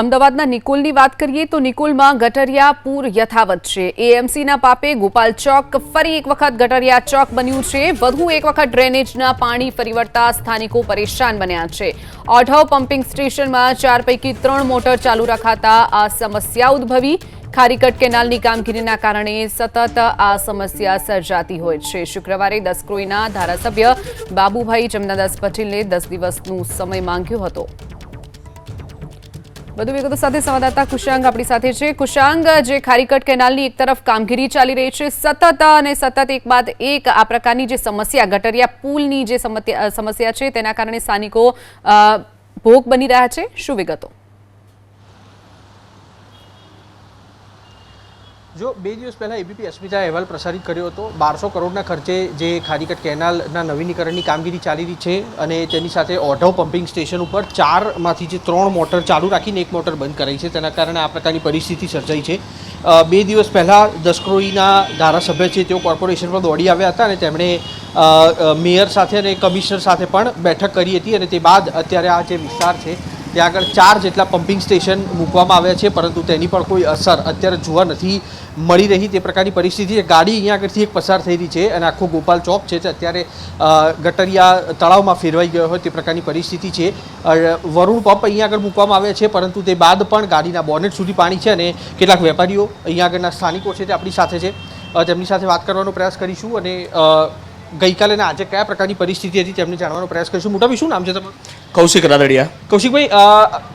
અમદાવાદના નિકોલની વાત કરીએ તો નિકોલમાં ગટરિયા પૂર યથાવત છે. એએમસીના પાપે ગોપાલ ચોક ફરી એક વખત ગટરિયા ચોક બન્યું છે. વધુ એક વખત ડ્રેનેજના પાણી ફરી સ્થાનિકો પરેશાન બન્યા છે. ઓઢવ પમ્પિંગ સ્ટેશનમાં ચાર પૈકી ત્રણ મોટર ચાલુ રખાતા આ સમસ્યા ઉદ્ભવી. ખારીકટ કેનાલની કામગીરીના કારણે સતત આ સમસ્યા સર્જાતી હોય છે. શુક્રવારે દસક્રોઈના ધારાસભ્ય બાબુભાઈ જમનાદાસ પટેલે દસ દિવસનું સમય માંગ્યો હતો. વધુ વિગતો સાથે સંવાદદાતા કુશાંગ આપણી સાથે છે. કુશાંગ, જે ખારીકટ કેનાલની એક તરફ કામગીરી ચાલી રહી છે, સતત અને સતત એક બાદ એક આ પ્રકારની જે સમસ્યા, ગટરિયા પુલની જે સમસ્યા છે, તેના કારણે સ્થાનિકો ભોગ બની રહ્યા છે. શું વિગતો? જો બે દિવસ પહેલાં એબીપી અસ્મિતાએ અહેવાલ પ્રસારિત કર્યો હતો, બારસો કરોડના ખર્ચે જે ખારીકટ કેનાલના નવીનીકરણની કામગીરી ચાલી રહી છે અને તેની સાથે ઓઢવ પમ્પિંગ સ્ટેશન ઉપર ચારમાંથી જે ત્રણ મોટર ચાલુ રાખીને એક મોટર બંધ કરાઈ છે, તેના કારણે આ પ્રકારની પરિસ્થિતિ સર્જાઈ છે. બે દિવસ પહેલાં દસક્રોઈના ધારાસભ્ય છે તેઓ કોર્પોરેશન પર દોડી આવ્યા હતા અને તેમણે મેયર સાથે અને કમિશનર સાથે પણ બેઠક કરી હતી અને તે બાદ અત્યારે આ જે વિસ્તાર છે ત્યાં આગળ ચાર જેટલા પમ્પિંગ સ્ટેશન મૂકવામાં આવ્યા છે, પરંતુ તેની પણ કોઈ અસર અત્યારે જોવા નથી મળી રહી. તે પ્રકારની પરિસ્થિતિ ગાડી અહીંયા આગળથી એક પસાર થઈ રહી છે અને આખો ગોપાલ ચોક છે, તે અત્યારે ગટરિયા તળાવમાં ફેરવાઈ ગયો હોય તે પ્રકારની પરિસ્થિતિ છે. વરુણ પંપ અહીંયા આગળ મૂકવામાં આવ્યા છે, પરંતુ તે બાદ પણ ગાડીના બોનેટ સુધી પાણી છે અને કેટલાક વેપારીઓ અહીંયા આગળના સ્થાનિકો છે તે આપણી સાથે છે. તેમની સાથે વાત કરવાનો પ્રયાસ કરીશું અને ગઈકાલે અને આજે કયા પ્રકારની પરિસ્થિતિ હતી તેમને જાણવાનો પ્રયાસ કરીશું. મોટાભાઈ શું નામ છે તમારું? કૌશિક રાદડિયા. કૌશિકભાઈ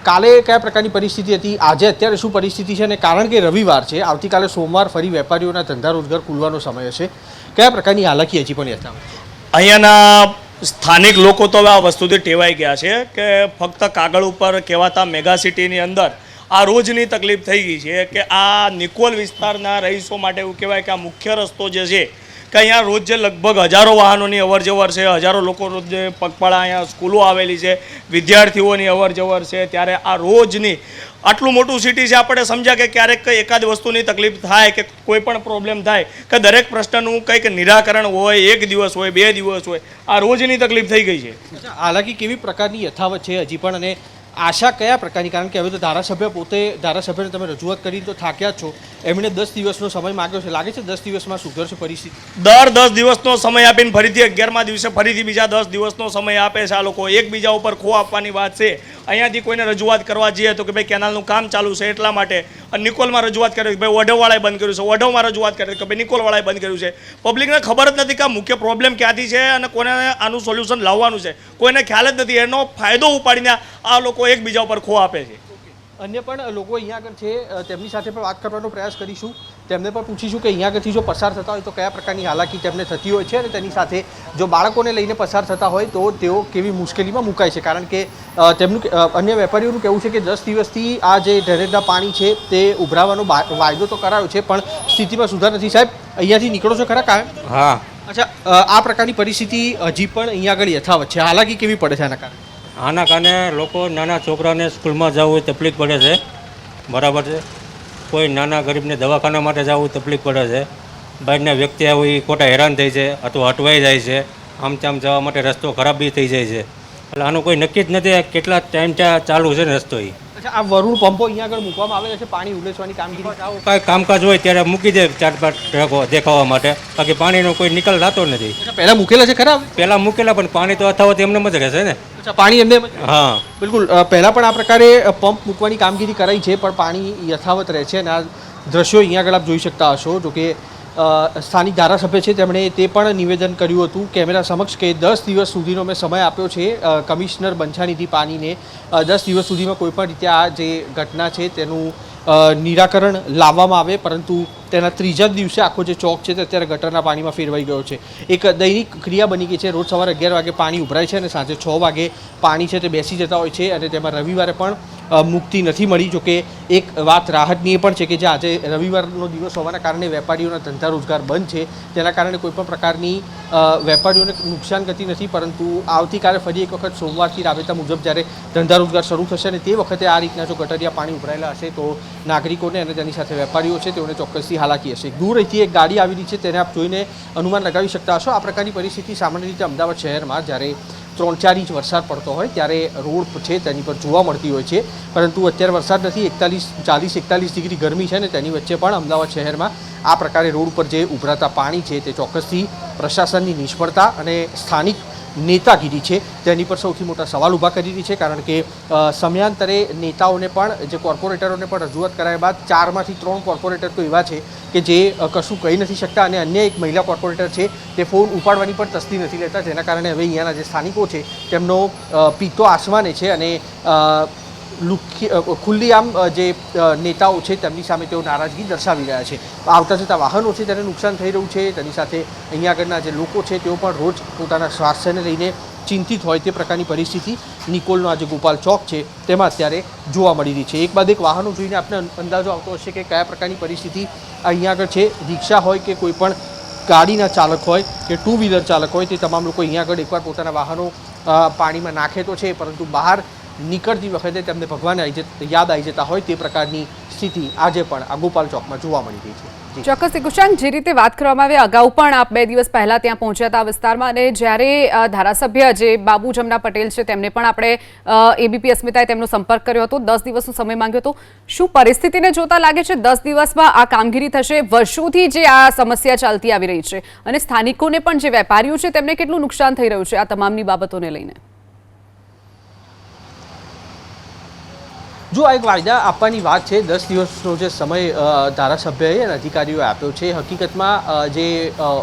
કાલે કયા પ્રકારની પરિસ્થિતિ હતી? આજે અત્યારે શું પરિસ્થિતિ છે? અને કારણ કે રવિવાર છે આવતીકાલે સોમવાર ફરી વેપારીઓના ધંધા રોજગાર ખુલવાનો સમય હશે. કયા પ્રકારની હાલાકી હજી પણ યથાવત અહીંયાના સ્થાનિક લોકો તો હવે આ વસ્તુથી ટેવાઈ ગયા છે કે ફક્ત કાગળ ઉપર કહેવાતા મેગા સિટીની અંદર આ રોજની તકલીફ થઈ ગઈ છે કે આ નિકોલ વિસ્તારના રહીશો માટે એવું કહેવાય કે આ મુખ્ય રસ્તો જે છે કે અહીંયા રોજ જે લગભગ હજારો વાહનોની અવર જવર છે, હજારો લોકો રોજ જે પગપાળા અહીંયા સ્કૂલો આવેલી છે, વિદ્યાર્થીઓની અવર જવર છે, ત્યારે આ રોજની આટલું મોટું સિટી છે, આપણે સમજ્યા કે ક્યારેક કંઈ એકાદ વસ્તુની તકલીફ થાય કે કોઈ પણ પ્રોબ્લેમ થાય, કે દરેક પ્રશ્નનું કંઈક નિરાકરણ હોય, એક દિવસ હોય, બે દિવસ હોય, આ રોજની તકલીફ થઈ ગઈ છે. હાલાકી કેવી પ્રકારની યથાવત છે હજી પણ અને આશા કયા પ્રકારની? કારણ કે હવે તો ધારાસભ્ય પોતે, ધારાસભ્યને તમે રજૂઆત કરી તો થાક્યા જ છો. એમણે દસ દિવસનો સમય માંગ્યો છે. લાગે છે દસ દિવસમાં સુધરશે પરિસ્થિતિ દર દસ દિવસનો સમય આપીને ફરીથી અગિયારમા દિવસે ફરીથી બીજા દસ દિવસનો સમય આપે છે આ લોકો. એકબીજા ઉપર ખો આપવાની વાત છે. અહીંયાથી કોઈને રજૂઆત કરવા જઈએ તો કે ભાઈ કેનાલનું કામ ચાલુ છે એટલા માટે. અને નિકોલમાં રજૂઆત કરી કે ભાઈ ઓઢવવાળાએ બંધ કર્યું છે. ઓઢવમાં રજૂઆત કરી કે ભાઈ નિકોલવાળાએ બંધ કર્યું છે. પબ્લિકને ખબર જ નથી કે મુખ્ય પ્રોબ્લેમ ક્યાંથી છે અને કોને આનું સોલ્યુશન લાવવાનું છે. કોઈને ખ્યાલ જ નથી. એનો ફાયદો ઉપાડીને આ લોકો એકબીજા ઉપર ખો આપે છે. અન્ય પણ લોકો અહીંયા આગળ છે તેમની સાથે પણ વાત કરવાનો પ્રયાસ કરીશું. તેમને પણ પૂછીશું કે અહીંયા આગળથી જો પસાર થતા હોય તો કયા પ્રકારની હાલાકી તેમને થતી હોય છે અને તેની સાથે જો બાળકોને લઈને પસાર થતા હોય તો તેઓ કેવી મુશ્કેલીમાં મુકાય છે. કારણ કે તેમનું અન્ય વેપારીઓનું કહેવું છે કે દસ દિવસથી આ જે ડ્રેનેજના પાણી છે તે ઉભરાવાનો વાયદો તો કરાયો છે પણ સ્થિતિમાં સુધાર નથી. સાહેબ અહીંયાથી નીકળો છો ખરા કાયમ હા. અચ્છા આ પ્રકારની પરિસ્થિતિ હજી પણ અહીંયા આગળ યથાવત છે. હાલાકી કેવી પડે છે આના કારણે? આના કારણે લોકો નાના છોકરાને સ્કૂલમાં જવું હોય તકલીફ પડે છે. બરાબર છે. કોઈ નાના ગરીબને દવાખાના માટે જવું તકલીફ પડે છે. બહારના વ્યક્તિ આવું એ ખોટા હેરાન થઈ છે અથવા અટવાઈ જાય છે. આમ તેમ જવા માટે રસ્તો ખરાબ બી થઈ જાય છે. એટલે આનું કોઈ નક્કી જ નથી કેટલા ટાઈમ ત્યાં ચાલુ છે ને રસ્તો એ અચ્છા આ વરુણ પંપો અહીંયા આગળ મૂકવામાં આવેલા છે પાણી ઉલેચવાની કામગીરી? કાંઈ કામકાજ હોય ત્યારે મૂકી દે ચાર પાંચ ટ્રકો દેખાવા માટે. બાકી પાણીનો કોઈ નિકાલ થતો નથી. પહેલાં પહેલા મૂકેલા છે ખરા? પહેલાં મૂકેલા પણ પાણી તો અથાવત એમને જ રહેશે ને. અચ્છા પાણી એમને હા. બિલકુલ પહેલાં પણ આ પ્રકારે પંપ મૂકવાની કામગીરી કરાઈ છે પણ પાણી યથાવત રહે છે અને આ દ્રશ્યો અહીંયા આગળ આપ જોઈ શકતા હશો. જો કે સ્થાનિક ધારાસભ્ય છે તેમણે તે પણ નિવેદન કર્યું હતું કેમેરા સમક્ષ કે દસ દિવસ સુધીનો મેં સમય આપ્યો છે કમિશનર બંછાનિધિ પાણીને દસ દિવસ સુધીમાં કોઈપણ રીતે આ જે ઘટના છે તેનું નિરાકરણ લાવવામાં આવે, પરંતુ તેના ત્રીજા દિવસે આખો જે ચોક છે તે અત્યારે ગટરના પાણીમાં ફેરવાઈ ગયો છે. એક દૈનિક ક્રિયા બની ગઈ છે. રોજ સવારે અગિયાર વાગે પાણી ઉભરાય છે અને સાંજે છ વાગે પાણી છે તે બેસી જતા હોય છે અને તેમાં રવિવારે પણ મુક્તિ નથી મળી. જોકે એક વાત રાહતની એ પણ છે કે જે આજે રવિવારનો દિવસ હોવાના કારણે વેપારીઓના ધંધા રોજગાર બંધ છે. તેના કારણે કોઈપણ પ્રકારની વેપારીઓને નુકસાન ગતિ નથી, પરંતુ આવતીકાલે ફરી એક વખત સોમવારથી રાબેતા મુજબ જ્યારે ધંધા રોજગાર શરૂ થશે અને તે વખતે આ રીતના જો ગટરિયા પાણી ઉભરાયેલા હશે તો નાગરિકોને અને તેની સાથે વેપારીઓ છે, તેઓને ચોક્કસથી હાલાકી હશે. દૂર અહીંથી એક ગાડી આવી રહી છે, તેને આપ જોઈને અનુમાન લગાવી શકતા હશો. આ પ્રકારની પરિસ્થિતિ સામાન્ય રીતે અમદાવાદ શહેરમાં જ્યારે ત્રણ ચાર ઇંચ વરસાદ પડતો હોય, ત્યારે રોડ છે તેની પર જોવા મળતી હોય છે. પરંતુ અત્યારે વરસાદ નથી, એકતાલીસ, ચાલીસ, એકતાલીસ ડિગ્રી ગરમી છે ને તેની વચ્ચે પણ અમદાવાદ શહેરમાં આ પ્રકારે રોડ ઉપર જે ઉભરાતા પાણી છે, તે ચોક્કસથી પ્રશાસનની નિષ્ફળતા અને સ્થાનિક નેતાગીરી છે. તેની પર સૌથી મોટા સવાલ ઊભા કરી રહી છે, કારણ કે સમયાંતરે નેતાઓને પણ, જે કોર્પોરેટરોને પણ રજૂઆત કરાયા બાદ ચારમાંથી ત્રણ કોર્પોરેટર તો એવા છે કે જે કશું કહી નથી શકતા અને અન્ય એક મહિલા કોર્પોરેટર છે, તે ફોન ઉપાડવાની પણ તસ્દી નથી લેતા. જેના કારણે હવે અહીંયાના જે સ્થાનિકો છે, તેમનો પીતો આસમાને છે અને અ, લુખ્ખી ખુલ્લી આમ જે નેતાઓ છે તેમની સામે તેઓ નારાજગી દર્શાવી રહ્યા છે. આવતા જતા વાહનો છે તેને નુકસાન થઈ રહ્યું છે. તેની સાથે અહીંયા આગળના જે લોકો છે તેઓ પણ રોજ પોતાના સ્વાસ્થ્યને લઈને ચિંતિત હોય તે પ્રકારની પરિસ્થિતિ નિકોલનો આ જે ગોપાલ ચોક છે. તેમાં અત્યારે જોવા મળી રહી છે. એક બાદ એક વાહનો જોઈને આપણે અંદાજો આવતો હશે કે કયા પ્રકારની પરિસ્થિતિ અહીંયા આગળ છે. રિક્ષા હોય કે કોઈ પણ ગાડીના ચાલક હોય કે ટુ વ્હીલર ચાલક હોય તે તમામ લોકો અહીંયા આગળ એકવાર પોતાના વાહનો પાણીમાં નાખે તો છે. પરંતુ બહાર નીકળતી વખતે તેમને ભગવાન આવી જત- યાદ આવી જતા હોય તે પ્રકારની સ્થિતિ આજે પણ આ ગોપાલ ચોકમાં જોવા મળી રહી છે. ચોક્કસ કુશાંક જે રીતે વાત કરવામાં આવે, અગાઉ પણ આપ બે દિવસ પહેલા ત્યાં પહોંચ્યા હતા આ વિસ્તારમાં અને જ્યારે ધારાસભ્ય જે બાબુ જમના પટેલ છે તેમને પણ આપણે એબીપી અસ્મિતાએ તેમનો સંપર્ક કર્યો હતો. દસ દિવસનો સમય માંગ્યો હતો. શું પરિસ્થિતિને જોતા લાગે છે? દસ દિવસમાં આ કામગીરી થશે. વર્ષોથી જે આ સમસ્યા ચાલતી આવી રહી છે અને સ્થાનિકોને પણ જે વેપારીઓ છે તેમને કેટલું નુકસાન થઈ રહ્યું છે આ તમામની બાબતોને લઈને? જો આ એક વાયદા આપવાની વાત છે, દસ દિવસનો જે સમય ધારાસભ્યએ અને અધિકારીઓએ આપ્યો છે, હકીકતમાં જે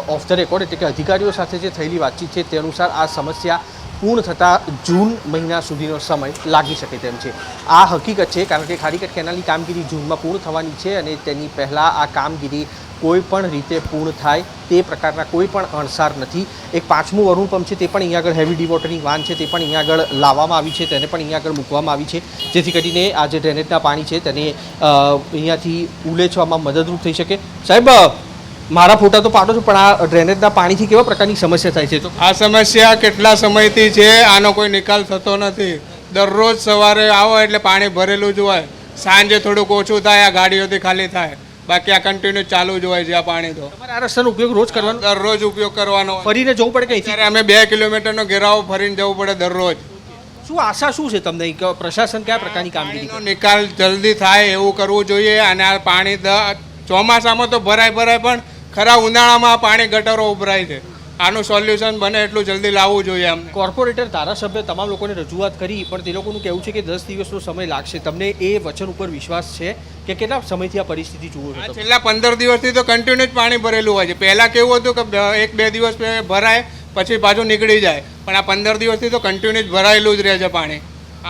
ઓફ ધ રેકોર્ડ એટલે કે અધિકારીઓ સાથે જે થયેલી વાતચીત છે, તે અનુસાર આ સમસ્યા પૂર્ણ થતાં જૂન મહિના સુધીનો સમય લાગી શકે તેમ છે. આ હકીકત છે, કારણ કે ખારીકટ કેનાલની કામગીરી જૂનમાં પૂર્ણ થવાની છે અને તેની પહેલાં આ કામગીરી કોઈ પણ રીતે પૂર્ણ થાય તે પ્રકારના કોઈ પણ અણસાર નથી. એક પાંચમું વરુણ પંપ છે તે પણ અહીંયા આગળ હેવી ડિવોટરિંગ વાન છે, તે પણ અહીંયા આગળ લાવવામાં આવી છે, તેને પણ અહીંયા આગળ મૂકવામાં આવી છે. જેથી કરીને આ જે ડ્રેનેજના પાણી છે તેને અહીંયાથી ઉલેચવામાં મદદરૂપ થઈ શકે. સાહેબ મારા ફોટા તો પાડો છો, પણ આ ડ્રેનેજના પાણીથી કેવા પ્રકારની સમસ્યા થાય છે? તો આ સમસ્યા કેટલા સમયથી છે, આનો કોઈ નિકાલ થતો નથી. દરરોજ સવારે આવો એટલે પાણી ભરેલું જ હોય. સાંજે થોડુંક ઓછું થાય, આ ગાડીઓથી ખાલી થાય. બાકી આ કન્ટિન્યુ ચાલુ જ હોય છે આ પાણી તો. તમારે આ રસ્તાનો ઉપયોગ રોજ કરવાનો? દરરોજ ઉપયોગ કરવાનો ફરીને જવું પડે કે અત્યારે ત્યારે અમે બે કિલોમીટરનો ઘેરાવો ફરીને જવું પડે દરરોજ. શું આશા શું છે તમને? કે પ્રશાસન કયા પ્રકારની કામગીરી નિકાલ જલ્દી થાય એવું કરવું જોઈએ અને આ પાણી ચોમાસામાં તો ભરાય ભરાય પણ ખરા ઉનાળામાં પાણી ગટરો ઉભરાય છે. આનું સોલ્યુશન બને એટલું જલ્દી લાવવું જોઈએ એમ કોર્પોરેટર ધારાસભ્ય તમામ લોકોને રજૂઆત કરી પણ તે લોકોનું કહેવું છે કે દસ દિવસનો સમય લાગશે. તમને એ વચન ઉપર વિશ્વાસ છે કે કેટલા સમયથી આ પરિસ્થિતિ જુઓ છો છેલ્લા પંદર દિવસથી તો કન્ટિન્યુ પાણી ભરેલું હોય છે. પહેલાં કેવું હતું કે એક બે દિવસ ભરાય પછી પાછું નીકળી જાય. પણ આ પંદર દિવસથી તો કન્ટિન્યુ ભરાયેલું જ રહે છે પાણી.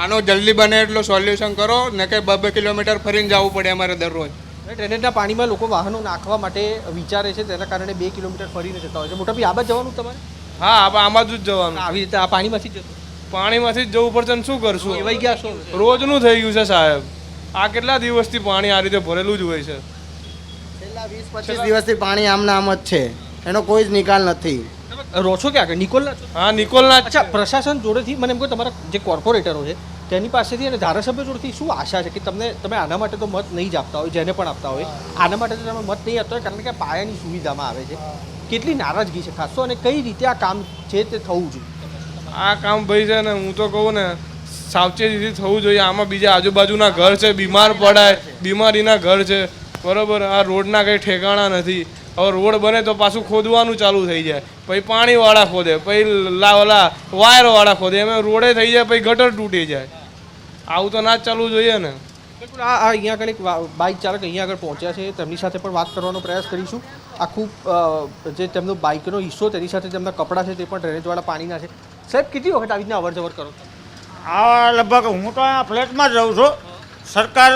આનો જલ્દી બને એટલું સોલ્યુશન કરો ને કે બે કિલોમીટર ફરીને જવું પડે અમારે દરરોજ. ડ્રેનેજના પાણીમાં લોકો વાહનો નાખવા માટે વિચારે છે તેના કારણે બે કિલોમીટર ફરીને જતા હોય છે. મોટા ભાઈ આ બાજુ જવાનું તમારે? હા આમાં જ જવાનું. આવી રીતે આ પાણીમાંથી જ જતું પાણીમાંથી જ જવું પડશે શું કરશું? એવાઈ ગયા શું રોજનું થઈ ગયું છે સાહેબ. આ કેટલા દિવસથી પાણી આ રીતે ભરેલું જ હોય છે? છેલ્લા વીસ પચીસ દિવસથી પાણી આમના આમ જ છે. એનો કોઈ જ નિકાલ નથી. રોછો રહો છો ક્યાં આગળ? નિકોલના હા નિકોલના અચ્છા પ્રશાસન જોડેથી મને એમ કહો તમારા જે કોર્પોરેટરો છે તેની પાસેથી અને ધારાસભ્ય જોડથી શું આશા છે કે તમને તમે આના માટે તો મત નહીં જ આપતા હોય જેને પણ આપતા હોય આના માટે તો તમે મત નહીં આપતા હોય કારણ કે પાયાની સુવિધામાં આવે છે. કેટલી નારાજગી છે ખાસો અને કઈ રીતે આ કામ છે તે થવું જોઈએ? આ કામ ભાઈ છે ને હું તો કહું ને સાવચેતીથી થવું જોઈએ. આમાં બીજા આજુબાજુના ઘર છે બીમાર પડાય બીમારીના ઘર છે. બરોબર આ રોડના કંઈ ઠેકાણા નથી. હવે રોડ બને તો પાછું ખોદવાનું ચાલુ થઈ જાય. પછી પાણીવાળા ખોદે પછી લા ઓલા વાયરવાળા ખોદે. એમ રોડે થઈ જાય પછી ગટર તૂટી જાય. આવું તો ના જ ચાલવું જોઈએ ને. બિલકુલ આ આ અહીંયા આગળ એક બાઇક ચાલક અહીંયા આગળ પહોંચ્યા છે. તેમની સાથે પણ વાત કરવાનો પ્રયાસ કરીશું. આખું ખૂબ જે તેમનો બાઇકનો હિસ્સો તેની સાથે તેમના કપડાં છે તે પણ ડ્રેનેજવાળા પાણીના છે. સાહેબ કેટલી વખત આવી રીતના અવર જવર કરો આ લગભગ હું તો આ ફ્લેટમાં જ રહું છું. સરકાર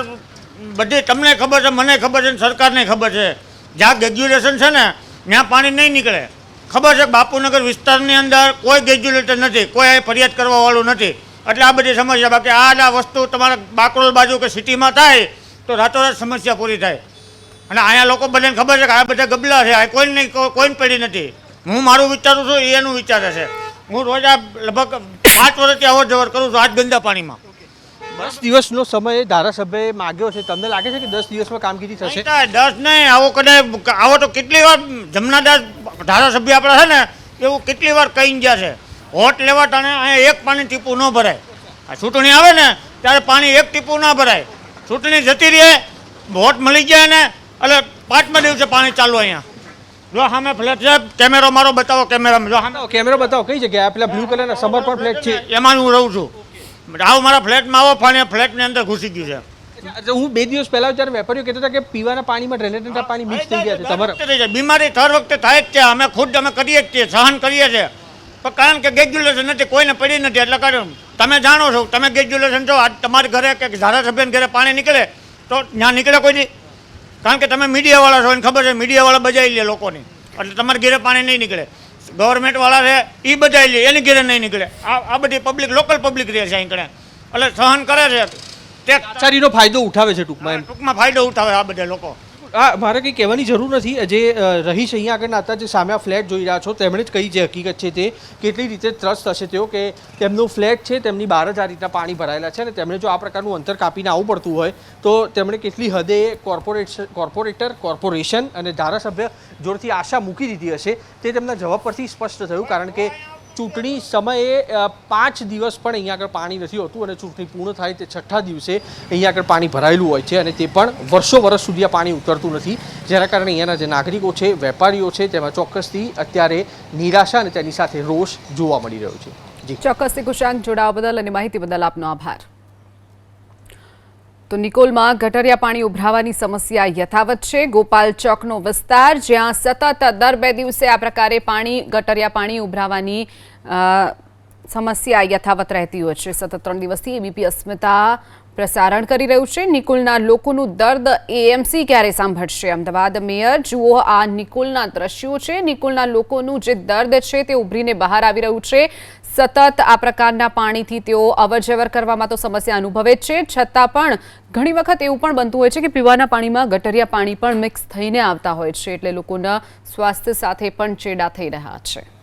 બધી તમને ખબર છે મને ખબર છે ને સરકારને ખબર છે. જ્યાં ગ્રેજ્યુએશન છે ને ત્યાં પાણી નહીં નીકળે. ખબર છે બાપુનગર વિસ્તારની અંદર કોઈ ગ્રેજ્યુએટર નથી કોઈ ફરિયાદ કરવાવાળું નથી. એટલે આ બધી સમસ્યા બાકી આ વસ્તુ તમારા બાકરોલ બાજુ કે સિટીમાં થાય તો રાતોરાત સમસ્યા પૂરી થાય. અને અહીંયા લોકો બધાને ખબર છે કે આ બધા ગબલા છે આ કોઈ નહીં કોઈને પડી નથી. હું મારું વિચારું છું એનું વિચારે છે. હું રોજ આ લગભગ પાંચ વર્ષથી અવર જવર કરું છું આજ ગંદા પાણીમાં. દસ દિવસનો સમય ધારાસભ્યએ માગ્યો છે. તમને લાગે છે કે દસ દિવસમાં કામગીરી થશે? દસ નહીં આવો કદાચ આવો તો કેટલી વાર જમનાદાસ ધારાસભ્ય આપણા છે ને એવું કેટલી વાર કહી ગયા છે. હોટ લેવા ટાણે અહીંયા એક પાણી ટીપું ન ભરાય. આ ચૂંટણી આવે ને ત્યારે પાણી એક ટીપું ના ભરાય. ચૂંટણી જતી રહે વોટ મળી જાય ને એટલે પાંચમા દિવસે પાણી ચાલુ અહીંયા. જો સામે ફ્લેટ છે કેમેરો મારો બતાવો કેમેરામાં. જો સામે કેમેરો બતાવો કઈ જગ્યાએ? આપણે પેલા બ્લુ કલરના સમર્પણ ફ્લેટ છે. એમાં હું રહું છું. આવો મારા ફ્લેટમાં આવો પાણી ફ્લેટની અંદર ઘૂસી ગયું છે. હું બે દિવસ પહેલા જ્યારે વેપારીઓ કહેતા હતા કે પીવાના પાણીમાં ડ્રેનેજના પાણી મિક્સ થઈ ગયા છે તમારે. બીમારી દર વખતે થાય જ છે. અમે ખુદ અમે કરીએ જ છીએ સહન કરીએ છીએ. પણ કારણ કે ગ્રેજ્યુએશન નથી કોઈને પડી નથી એટલે કારણ તમે જાણો છો તમે ગ્રેજ્યુએશન છો આજ તમારા ઘરે કે ધારાસભ્યના ઘરે પાણી નીકળે તો ત્યાં નીકળે કોઈ નહીં. કારણ કે તમે મીડિયાવાળા છો એને ખબર છે મીડિયાવાળા બજાવી લે લોકોની. એટલે તમારા ઘરે પાણી નહીં નીકળે. ગવર્મેન્ટવાળા છે એ બજાવી લે એની ઘરે નહીં નીકળે. આ આ બધી પબ્લિક લોકલ પબ્લિક રહે છે અહીં કણે એટલે સહન કરે છે. તે આચારીનો ફાયદો ઉઠાવે છે ટૂંકમાં ટૂંકમાં ફાયદો ઉઠાવે આ બધા લોકો. આ મારે કંઈ કહેવાની જરૂર નથી. જે રહીશ અહીંયા આગળના હતા જે સામે આ ફ્લેટ જોઈ રહ્યા છો, તેમણે જ કહી જે હકીકત છે તે, કેટલી રીતે ત્રસ્ત હશે તેઓ કે તેમનું ફ્લેટ છે, તેમની બહાર જ આ રીતના પાણી ભરાયેલા છે અને તેમણે જો આ પ્રકારનું અંતર કાપીને આવવું પડતું હોય, તો તેમણે કેટલી હદે કોર્પોરેશન કોર્પોરેટર, કોર્પોરેશન અને ધારાસભ્ય જોડથી આશા મૂકી દીધી હશે તે તેમના જવાબ પરથી સ્પષ્ટ થયું, કારણ કે ચૂંટણી સમયે પાંચ દિવસ પણ અહીંયા આગળ પાણી નથી હોતું અને ચૂંટણી પૂર્ણ થાય તે છઠ્ઠા દિવસે અહીંયા આગળ પાણી ભરાયેલું હોય છે અને તે પણ વર્ષો વર્ષ સુધી આ પાણી ઉતરતું નથી. જેના કારણે અહીંયાના જે નાગરિકો છે, વેપારીઓ છે, તેમાં ચોક્કસથી અત્યારે નિરાશા અને તેની સાથે રોષ જોવા મળી રહ્યો છે. જી. ચોક્કસથી કુશાંક જોડાવા બદલ અને માહિતી બદલ આપનો આભાર. તો નિકોલમાં ગટરિયા પાણી ઉભરાવાની સમસ્યા યથાવત છે. ગોપાલ ચોકનો વિસ્તાર જ્યાં સતત દર બે દિવસે આ પ્રકારે પાણી, ગટરિયા પાણી ઉભરાવાની સમસ્યા યથાવત રહેતી હોય છે. સતત ત્રણ દિવસથી એબીપી અસ્મિતા પ્રસારણ કરી રહ્યું છે. નિકુલના લોકોનું દર્દ એએમસી ક્યારે સાંભળશે? અમદાવાદ મેયર, જુઓ આ નિકુલના દ્રશ્યો છે. નિકુલના લોકોનું જે દર્દ છે તે ઉભરીને બહાર આવી રહ્યું છે. સતત આ પ્રકારના પાણીથી તેઓ અવરજવર કરવામાં તો સમસ્યા અનુભવે છે. છતાં પણ ઘણી વખત એવું પણ બનતું હોય છે કે પીવાના પાણીમાં ગટરિયા પાણી પણ મિક્સ થઈને આવતા હોય છે. એટલે લોકોના સ્વાસ્થ્ય સાથે પણ ચેડા થઈ રહ્યા છે.